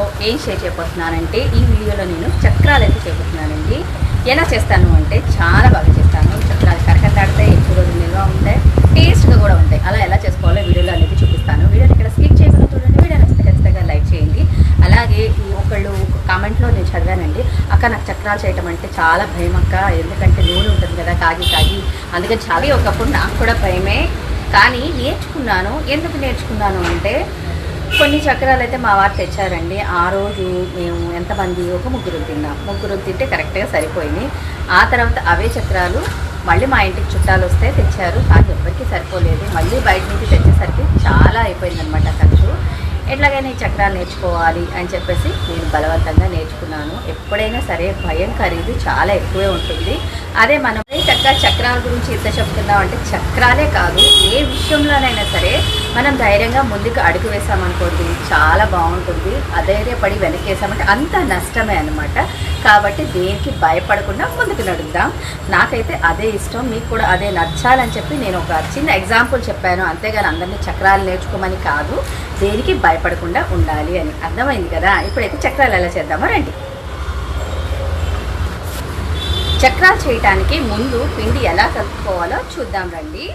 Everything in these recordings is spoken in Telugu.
వీడియోలో ఏం షేర్ చేయబోతున్నానంటే ఈ వీడియోలో నేను చక్రాలు అయితే చేయబోతున్నానండి. ఎలా చేస్తాను అంటే చాలా బాగా చేస్తాను. చక్రాలు కరకరలాడితే ఎక్కువ రోజులు నిల్వ ఉంటాయి టేస్ట్గా కూడా ఉంటాయి. అలా ఎలా చేసుకోవాలో వీడియోలో అనేది చూపిస్తాను. వీడియోని ఇక్కడ స్కిప్ చేయకుండా చూడండి. వీడియో నచ్చితే ఖచ్చితంగా లైక్ చేయండి. అలాగే ఒకళ్ళు కామెంట్లో నేను చదివానండి అక్క నాకు చక్రాలు చేయటం అంటే చాలా భయం అక్క. ఎందుకంటే నూనె ఉంటుంది కదా కాగి కాగి అందుకని చాలా ఒకప్పుడు నాకు కూడా భయమే. కానీ నేర్చుకున్నాను. ఎందుకు నేర్చుకున్నాను అంటే కొన్ని చక్రాలు అయితే మా వారు తెచ్చారండి. ఆ రోజు మేము ఎంతమంది ఒక ముగ్గురు తిన్నాం. ముగ్గురు తింటే కరెక్ట్గా సరిపోయింది. ఆ తర్వాత అవే చక్రాలు మళ్ళీ మా ఇంటికి చుట్టాలు వస్తే తెచ్చారు. కానీ ఎవరికి సరిపోలేదు. మళ్ళీ బయట నుంచి తెచ్చేసరికి చాలా అయిపోయిందనమాట ఖర్చు. ఎట్లాగైనా ఈ చక్రాలు నేర్చుకోవాలి అని చెప్పేసి నేను బలవంతంగా నేర్చుకున్నాను. ఎప్పుడైనా సరే భయం ఖరీదు చాలా ఎక్కువే ఉంటుంది. అదే మనం చక్కగా చక్రాల గురించి ఎంత చెప్తున్నాం అంటే చక్రాలే కాదు ఏ విషయంలోనైనా సరే మనం ధైర్యంగా ముందుకు అడుగు వేసామనుకోండి చాలా బాగుంటుంది. అధైర్యపడి వెనకేసామంటే అంత నష్టమే అనమాట కాబట్టి దేనికి భయపడకుండా ముందుకు నడుద్దాం. నాకైతే అదే ఇష్టం మీకు కూడా అదే నచ్చాలని చెప్పి నేను ఒక చిన్న ఎగ్జాంపుల్ చెప్పాను. అంతేగాని అందరినీ చక్రాలు నేర్చుకోమని కాదు దేనికి భయపడకుండా ఉండాలి అని. అర్థమైంది కదా? ఇప్పుడైతే చక్రాలు ఎలా చేద్దామో రండి. చక్రాలు చేయటానికి ముందు పిండి ఎలా కలుపుకోవాలో చూద్దాం రండి.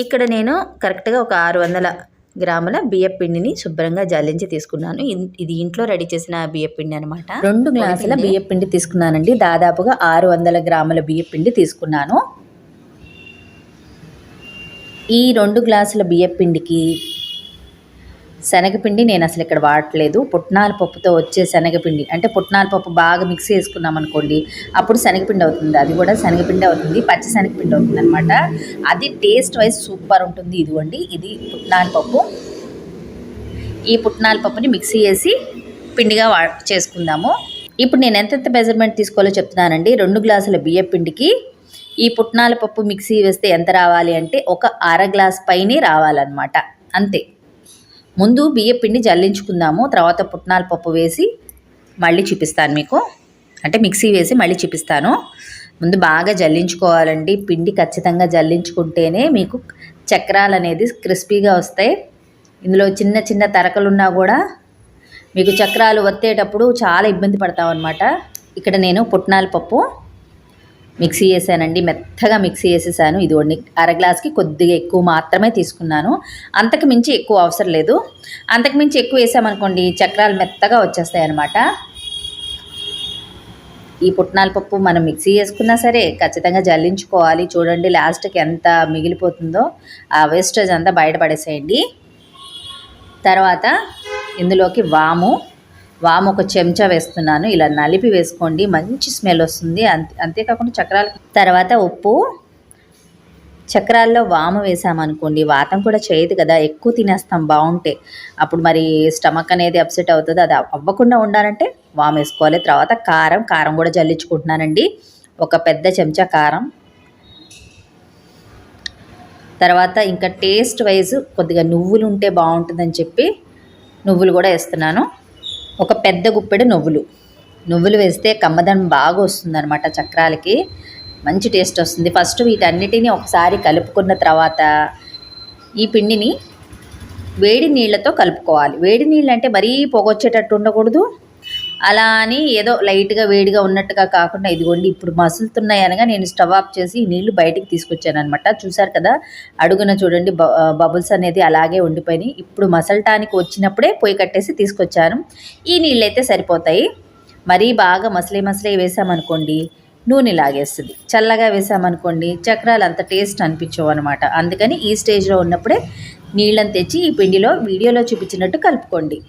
ఇక్కడ నేను కరెక్ట్గా ఒక ఆరు వందల గ్రాముల బియ్య పిండిని శుభ్రంగా జల్లించి తీసుకున్నాను. ఇన్- ఇది ఇంట్లో రెడీ చేసిన బియ్య పిండి అనమాట రెండు గ్లాసుల బియ్య పిండి తీసుకున్నానండి. దాదాపుగా ఆరు వందల గ్రాముల బియ్య పిండి తీసుకున్నాను. ఈ రెండు గ్లాసుల బియ్య పిండికి శనగపిండి నేను అసలు ఇక్కడ వాడట్లేదు. పుట్నాల పప్పుతో వచ్చే శనగపిండి అంటే పుట్నాల పప్పు బాగా మిక్స్ చేసుకున్నాం అనుకోండి అప్పుడు శనగపిండి అవుతుంది. అది కూడా శనగపిండి అవుతుంది పచ్చి శనగపిండి అవుతుంది అనమాట అది టేస్ట్ వైజ్ సూపర్ ఉంటుంది. ఇదిగోండి ఇది పుట్నాల పప్పు. ఈ పుట్నాల పప్పుని మిక్సీ చేసి పిండిగా వా చేసుకుందాము. ఇప్పుడు నేను ఎంతెంత మెజర్మెంట్ తీసుకోవాలో చెప్తున్నానండి. రెండు గ్లాసుల బియ్య పిండికి ఈ పుట్నాల పప్పు మిక్సీ వేస్తే ఎంత రావాలి అంటే ఒక అర గ్లాస్ పైనే రావాలన్నమాట. అంతే. ముందు బియ్యం పిండి జల్లించుకుందాము తర్వాత పుట్నాల పప్పు వేసి మళ్ళీ చూపిస్తాను మీకు. అంటే మిక్సీ వేసి మళ్ళీ చూపిస్తాను. ముందు బాగా జల్లించుకోవాలండి. పిండి ఖచ్చితంగా జల్లించుకుంటేనే మీకు చక్రాలు అనేది క్రిస్పీగా వస్తాయి. ఇందులో చిన్న చిన్న తరకలున్నా కూడా మీకు చక్రాలు వత్తేటప్పుడు చాలా ఇబ్బంది పడతాం అనమాట ఇక్కడ నేను పుట్నాల పప్పు మిక్సీ చేశానండి మెత్తగా మిక్సీ చేసేసాను. ఇది వండి అర గ్లాస్కి కొద్దిగా ఎక్కువ మాత్రమే తీసుకున్నాను. అంతకు మించి ఎక్కువ అవసరం లేదు. అంతకు మించి ఎక్కువ వేసామనుకోండి చక్రాలు మెత్తగా వచ్చేస్తాయి అన్నమాట ఈ పుట్నాల పప్పు మనం మిక్సీ చేసుకున్నా సరే ఖచ్చితంగా జల్లించుకోవాలి. చూడండి లాస్ట్కి ఎంత మిగిలిపోతుందో ఆ వేస్టేజ్ అంతా బయటపడేసేయండి తర్వాత ఇందులోకి వాము వాము ఒక చెంచా వేస్తున్నాను ఇలా నలిపి వేసుకోండి మంచి స్మెల్ వస్తుంది. అంతే అంతేకాకుండా చక్రాలు తర్వాత ఉప్పు. చక్రాల్లో వాము వేసామనుకోండి వాతం కూడా చేయదు కదా ఎక్కువ తినేస్తాం బాగుంటే అప్పుడు మరి స్టమక్ అనేది అప్సెట్ అవుతుంది అది అవ్వకుండా ఉండాలంటే వాము వేసుకోవాలి. తర్వాత కారం కారం కూడా జల్లించుకుంటున్నానండి. ఒక పెద్ద చెంచా కారం. తర్వాత ఇంకా టేస్ట్ వైజ్ కొద్దిగా నువ్వులు ఉంటే బాగుంటుందని చెప్పి నువ్వులు కూడా వేస్తున్నాను. ఒక పెద్ద గుప్పెడు నువ్వులు. నువ్వులు వేస్తే కమ్మదనం బాగా వస్తుందన్నమాట చక్రాలకి. మంచి టేస్ట్ వస్తుంది. ఫస్ట్ వీటన్నిటిని ఒకసారి కలుపుకున్న తర్వాత ఈ పిండిని వేడి నీళ్ళతో కలుపుకోవాలి. వేడి నీళ్ళు అంటే మరీ పొగొచ్చేటట్టు ఉండకూడదు. అలా అని ఏదో లైట్గా వేడిగా ఉన్నట్టుగా కాకుండా ఇదిగోండి ఇప్పుడు మసులుతున్నాయి అనగా నేను స్టవ్ ఆఫ్ చేసి నీళ్ళు బయటికి తీసుకొచ్చాను అనమాట చూసారు కదా? అడుగున చూడండి బ- బబుల్స్ అనేది అలాగే ఉండిపోయినాయి. ఇప్పుడు మసలటానికి వచ్చినప్పుడే పొయ్యి కట్టేసి తీసుకొచ్చాను. ఈ నీళ్ళు అయితే సరిపోతాయి. మరీ బాగా మసలే మసలే వేసామనుకోండి నూనె లాగేస్తుంది. చల్లగా వేసామనుకోండి చక్రాలు అంత టేస్ట్ అనిపించవు అనమాట అందుకని ఈ స్టేజ్లో ఉన్నప్పుడే నీళ్ళని తెచ్చి ఈ పిండిలో వీడియోలో చూపించినట్టు కలుపుకోండి.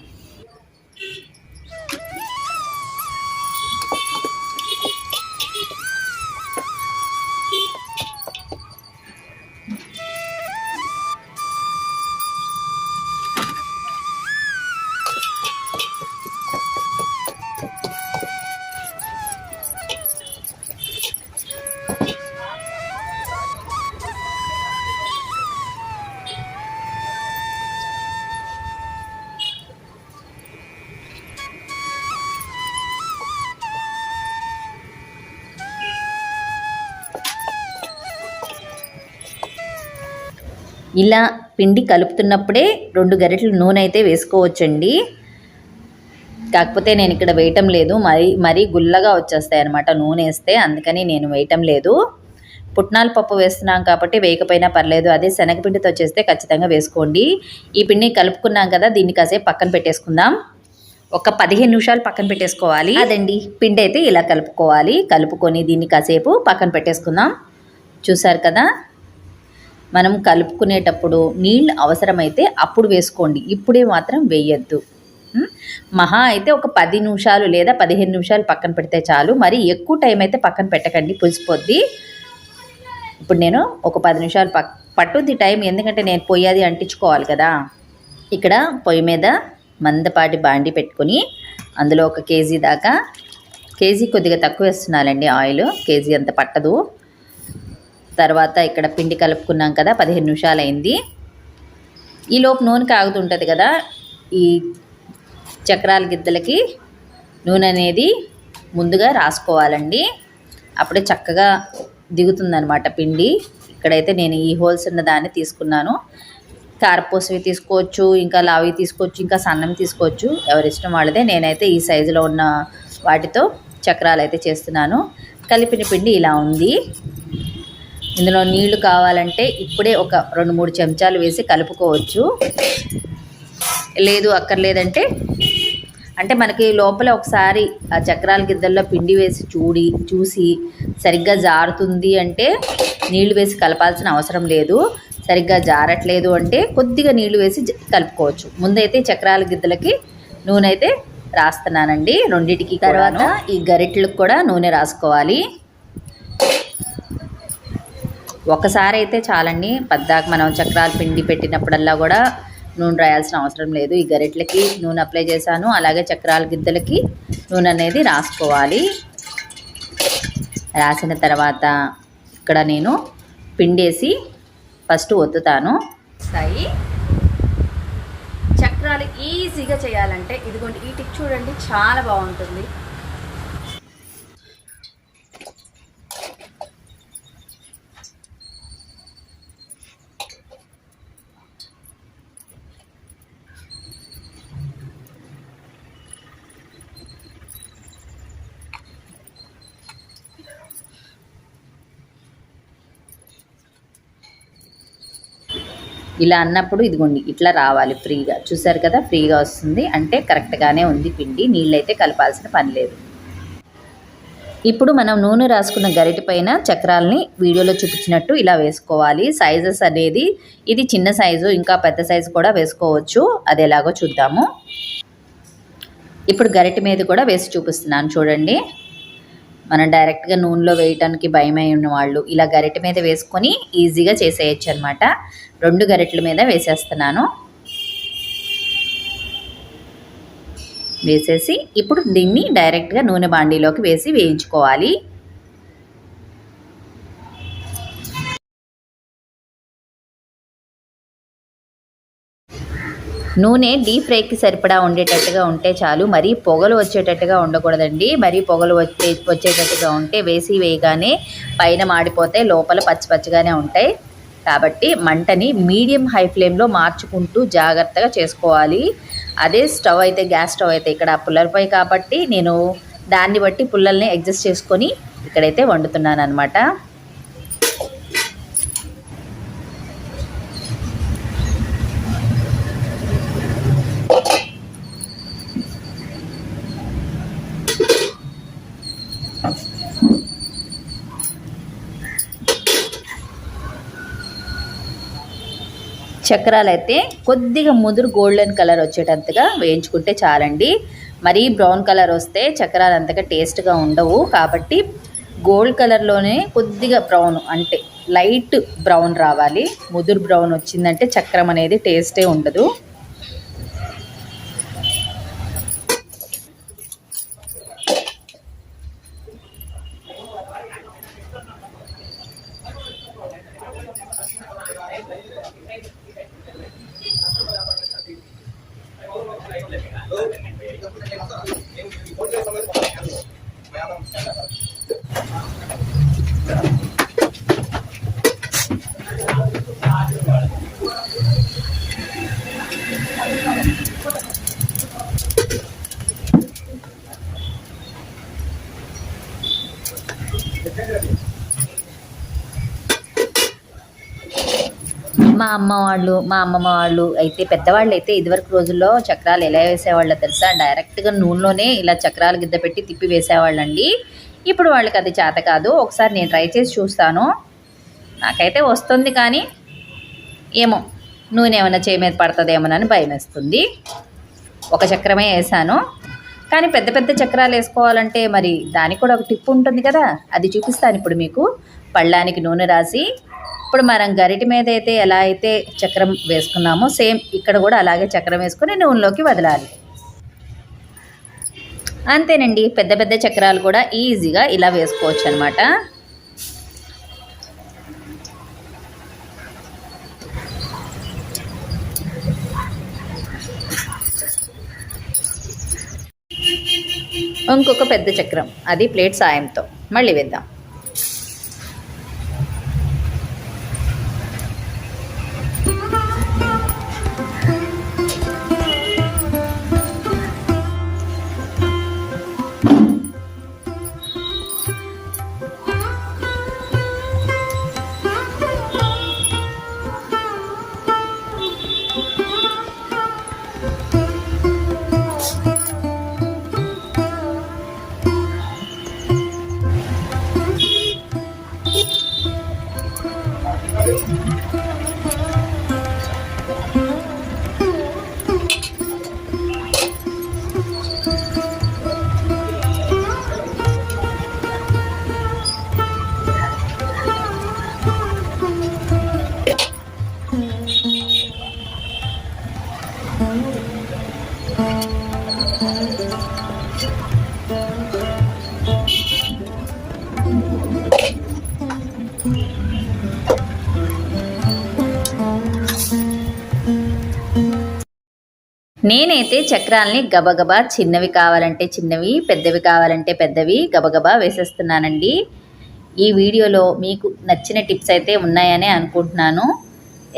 ఇలా పిండి కలుపుతున్నప్పుడే రెండు గరిటెలు నూనె అయితే వేసుకోవచ్చండి. కాకపోతే నేను ఇక్కడ వేయటం లేదు. మరీ మరీ గుల్లగా వచ్చేస్తాయి అనమాట నూనె వేస్తే. అందుకని నేను వేయటం లేదు. పుట్నాల పప్పు వేస్తున్నాం కాబట్టి వేయకపోయినా పర్లేదు. అదే శనగపిండితో చేస్తే ఖచ్చితంగా వేసుకోండి. ఈ పిండిని కలుపుకున్నాం కదా దీన్ని కాసేపు పక్కన పెట్టేసుకుందాం. ఒక పదిహేను నిమిషాలు పక్కన పెట్టేసుకోవాలి. అదండి. పిండి అయితే ఇలా కలుపుకోవాలి. కలుపుకొని దీన్ని కాసేపు పక్కన పెట్టేసుకుందాం. చూసారు కదా? మనం కలుపుకునేటప్పుడు నీళ్ళు అవసరమైతే అప్పుడు వేసుకోండి. ఇప్పుడే మాత్రం వేయద్దు. మహా అయితే ఒక పది నిమిషాలు లేదా పదిహేను నిమిషాలు పక్కన పెడితే చాలు. మరి ఎక్కువ టైం అయితే పక్కన పెట్టకండి. పులిసిపోద్ది. ఇప్పుడు నేను ఒక పది నిమిషాలు పక్ పట్టుద్ది టైం. ఎందుకంటే నేను పొయ్యి అది అంటించుకోవాలి కదా. ఇక్కడ పొయ్యి మీద మందపాటి బాండి పెట్టుకొని అందులో ఒక కేజీ దాకా కేజీ కొద్దిగా తక్కువ వేస్తున్నానండి ఆయిల్. కేజీ అంత పట్టదు. తర్వాత ఇక్కడ పిండి కలుపుకున్నాం కదా పదిహేను నిమిషాలు అయింది ఈలోపు నూనె కాగుతుంటుంది కదా ఈ చక్రాల గిద్దలకి నూనె అనేది ముందుగా రాసుకోవాలండి. అప్పుడే చక్కగా దిగుతుందనమాట పిండి. ఇక్కడైతే నేను ఈ హోల్స్ ఉన్న దాన్ని తీసుకున్నాను. కారపూసవి తీసుకోవచ్చు ఇంకా లావి తీసుకోవచ్చు ఇంకా సన్నం తీసుకోవచ్చు. ఎవరిష్టం వాళ్ళదే. నేనైతే ఈ సైజులో ఉన్న వాటితో చక్రాలు అయితే చేస్తున్నాను. కలిపిన పిండి ఇలా ఉంది. ఇందులో నీళ్ళు కావాలంటే ఇప్పుడే ఒక రెండు మూడు చెంచాలు వేసి కలుపుకోవచ్చు. లేదు అక్కర్లేదంటే అంటే మనకి లోపల ఒకసారి ఆ చక్రాల గిద్దల్లో పిండి వేసి చూడి చూసి సరిగ్గా జారుతుంది అంటే నీళ్ళు వేసి కలపాల్సిన అవసరం లేదు. సరిగ్గా జారట్లేదు అంటే కొద్దిగా నీళ్ళు వేసి కలుపుకోవచ్చు. ముందైతే చక్రాల గిద్దలకి నూనె అయితే రాస్తున్నానండి. రెండింటికి తర్వాత ఈ గరిటెలకు కూడా నూనె రాసుకోవాలి. ఒకసారి అయితే చాలండి. పద్దాక మనం చక్రాలు పిండి పెట్టినప్పుడల్లా కూడా నూనె రాయాల్సిన అవసరం లేదు. ఈ గరిటలకి నూనె అప్లై చేశాను. అలాగే చక్రాల గిద్దలకి నూనె అనేది రాసుకోవాలి. రాసిన తర్వాత ఇక్కడ నేను పిండేసి ఫస్ట్ ఒత్తుతాను. స్థాయి చక్రాలు ఈజీగా చేయాలంటే ఇదిగోండి ఈ టిక్ చూడండి చాలా బాగుంటుంది. ఇలా అన్నప్పుడు ఇదిగోండి ఇట్లా రావాలి ఫ్రీగా. చూసారు కదా ఫ్రీగా వస్తుంది. అంటే కరెక్ట్గానే ఉంది పిండి నీళ్ళైతే కలపాల్సిన పని లేదు. ఇప్పుడు మనం నూనె రాసుకున్న గరిటె పైన చక్రాలని వీడియోలో చూపించినట్టు ఇలా వేసుకోవాలి. సైజెస్ అనేది ఇది చిన్న సైజు ఇంకా పెద్ద సైజు కూడా వేసుకోవచ్చు. అది ఎలాగో చూద్దాము. ఇప్పుడు గరిటె మీద కూడా వేసి చూపిస్తున్నాను చూడండి. మనం డైరెక్ట్గా నూనెలో వేయటానికి భయమై ఉన్నవాళ్ళు ఇలా గరిటె మీద వేసుకొని ఈజీగా చేసేయచ్చు అనమాట రెండు గరిటెల మీద వేసేస్తున్నాను. వేసేసి ఇప్పుడు దీన్ని డైరెక్ట్గా నూనె బాండీలోకి వేసి వేయించుకోవాలి. నూనె డీప్ ఫ్రైకి సరిపడా ఉండేటట్టుగా ఉంటే చాలు. మరీ పొగలు వచ్చేటట్టుగా ఉండకూడదండి. మరీ పొగలు వచ్చే వచ్చేటట్టుగా ఉంటే వేసి వేయగానే పైన మాడిపోతే లోపల పచ్చి పచ్చిగానే ఉంటాయి. కాబట్టి మంటని మీడియం హై ఫ్లేమ్లో మార్చుకుంటూ జాగ్రత్తగా చేసుకోవాలి. అదే స్టవ్ అయితే గ్యాస్ స్టవ్ అయితే ఇక్కడ పుల్లలపై కాబట్టి నేను దాన్ని బట్టి పుల్లల్ని అడ్జస్ట్ చేసుకొని ఇక్కడైతే వండుతున్నాను అనమాట చక్రాలు అయితే కొద్దిగా ముదురు గోల్డెన్ కలర్ వచ్చేటంతగా వేయించుకుంటే చాలండి. మరీ బ్రౌన్ కలర్ వస్తే చక్రాలు అంతగా టేస్ట్గా ఉండవు. కాబట్టి గోల్డ్ కలర్లోనే కొద్దిగా బ్రౌన్ అంటే లైట్ బ్రౌన్ రావాలి. ముదురు బ్రౌన్ వచ్చిందంటే చక్రం అనేది టేస్టే ఉండదు. అమ్మ వాళ్ళు మా అమ్మమ్మ వాళ్ళు అయితే పెద్దవాళ్ళు అయితే ఇదివరకు రోజుల్లో చక్రాలు ఎలా వేసేవాళ్ళో తెలుసా? డైరెక్ట్గా నూనెలోనే ఇలా చక్రాలు గిద్ద పెట్టి తిప్పి వేసేవాళ్ళండి. ఇప్పుడు వాళ్ళకి అది చేత కాదు. ఒకసారి నేను ట్రై చేసి చూస్తాను. నాకైతే వస్తుంది కానీ ఏమో నూనె ఏమైనా చేయి మీద పడుతుందేమోనని భయం వేస్తుంది. ఒక చక్రమే వేసాను. కానీ పెద్ద పెద్ద చక్రాలు వేసుకోవాలంటే మరి దానికి కూడా ఒక టిప్ ఉంటుంది కదా. అది చూపిస్తాను ఇప్పుడు మీకు. పళ్ళానికి నూనె రాసి ఇప్పుడు మనం గరిటి మీద అయితే ఎలా అయితే చక్రం వేసుకున్నామో సేమ్ ఇక్కడ కూడా అలాగే చక్రం వేసుకొని నూనెలోకి వదలాలి. అంతేనండి పెద్ద పెద్ద చక్రాలు కూడా ఈజీగా ఇలా వేసుకోవచ్చు అనమాట ఇంకొక పెద్ద చక్రం అది ప్లేట్ సాయంతో. మళ్ళీ వేద్దాం. నేనైతే చక్రాల్ని గబగబా చిన్నవి కావాలంటే చిన్నవి పెద్దవి కావాలంటే పెద్దవి గబగబా వేసేస్తున్నానండి. ఈ వీడియోలో మీకు నచ్చిన టిప్స్ అయితే ఉన్నాయని అనుకుంటున్నాను.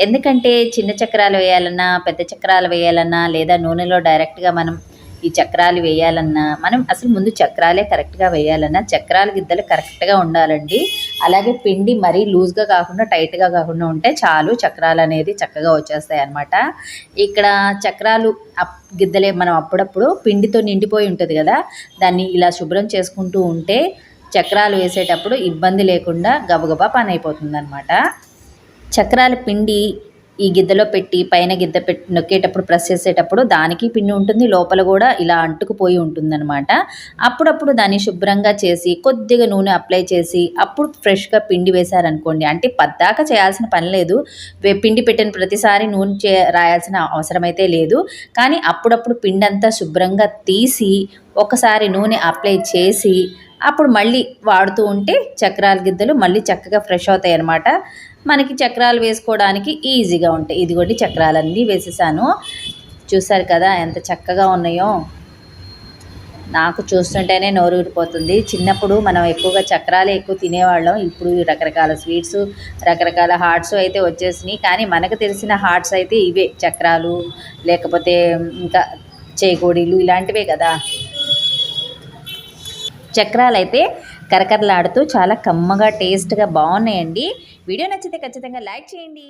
ఎందుకంటే చిన్న చక్రాలు వేయాలన్నా పెద్ద చక్రాలు వేయాలన్నా లేదా నూనెలో డైరెక్ట్గా మనం ఈ చక్రాలు వేయాలన్నా మనం అసలు ముందు చక్రాలే కరెక్ట్గా వేయాలన్నా చక్రాలు గిద్దలు కరెక్ట్గా ఉండాలండి. అలాగే పిండి మరీ లూజ్గా కాకుండా టైట్గా కాకుండా ఉంటే చాలు చక్రాలు అనేది చక్కగా వచ్చేస్తాయి అనమాట ఇక్కడ చక్రాలు అప్ గిద్దలే మనం అప్పుడప్పుడు పిండితో నిండిపోయి ఉంటుంది కదా దాన్ని ఇలా శుభ్రం చేసుకుంటూ ఉంటే చక్రాలు వేసేటప్పుడు ఇబ్బంది లేకుండా గబగబా పని అయిపోతుంది అనమాట చక్రాల పిండి ఈ గిద్దలో పెట్టి పైన గిద్ద పెట్టి నొక్కేటప్పుడు ప్రెస్ చేసేటప్పుడు దానికి పిండి ఉంటుంది లోపల కూడా ఇలా అంటుకుపోయి ఉంటుందన్నమాట. అప్పుడప్పుడు దాన్ని శుభ్రంగా చేసి కొద్దిగా నూనె అప్లై చేసి అప్పుడు ఫ్రెష్గా పిండి వేశారనుకోండి. అంటే పద్దాక చేయాల్సిన పని లేదు. పిండి పెట్టిన ప్రతిసారి నూనె చే రాయాల్సిన అవసరం అయితే లేదు. కానీ అప్పుడప్పుడు పిండి అంతా శుభ్రంగా తీసి ఒకసారి నూనె అప్లై చేసి అప్పుడు మళ్ళీ వాడుతూ ఉంటే చక్రాల గిద్దలు మళ్ళీ చక్కగా ఫ్రెష్ అవుతాయి అన్నమాట మనకి చక్రాలు వేసుకోవడానికి ఈజీగా ఉంటాయి. ఇదిగోండి చక్రాలన్నీ వేసేసాను. చూసారు కదా ఎంత చక్కగా ఉన్నాయో. నాకు చూస్తుంటేనే నోరు ఊరిపోతుంది. చిన్నప్పుడు మనం ఎక్కువగా చక్రాలే ఎక్కువ తినేవాళ్ళం. ఇప్పుడు రకరకాల స్వీట్స్ రకరకాల హార్ట్స్ అయితే వచ్చేసినాయి. కానీ మనకు తెలిసిన హార్ట్స్ అయితే ఇవే. చక్రాలు లేకపోతే ఇంకా చేకోడీలు ఇలాంటివే కదా. చక్రాలు అయితే కరకరలాడుతూ చాలా కమ్మగా టేస్ట్గా బాగున్నాయండి. వీడియో నచ్చితే ఖచ్చితంగా లైక్ చేయండి.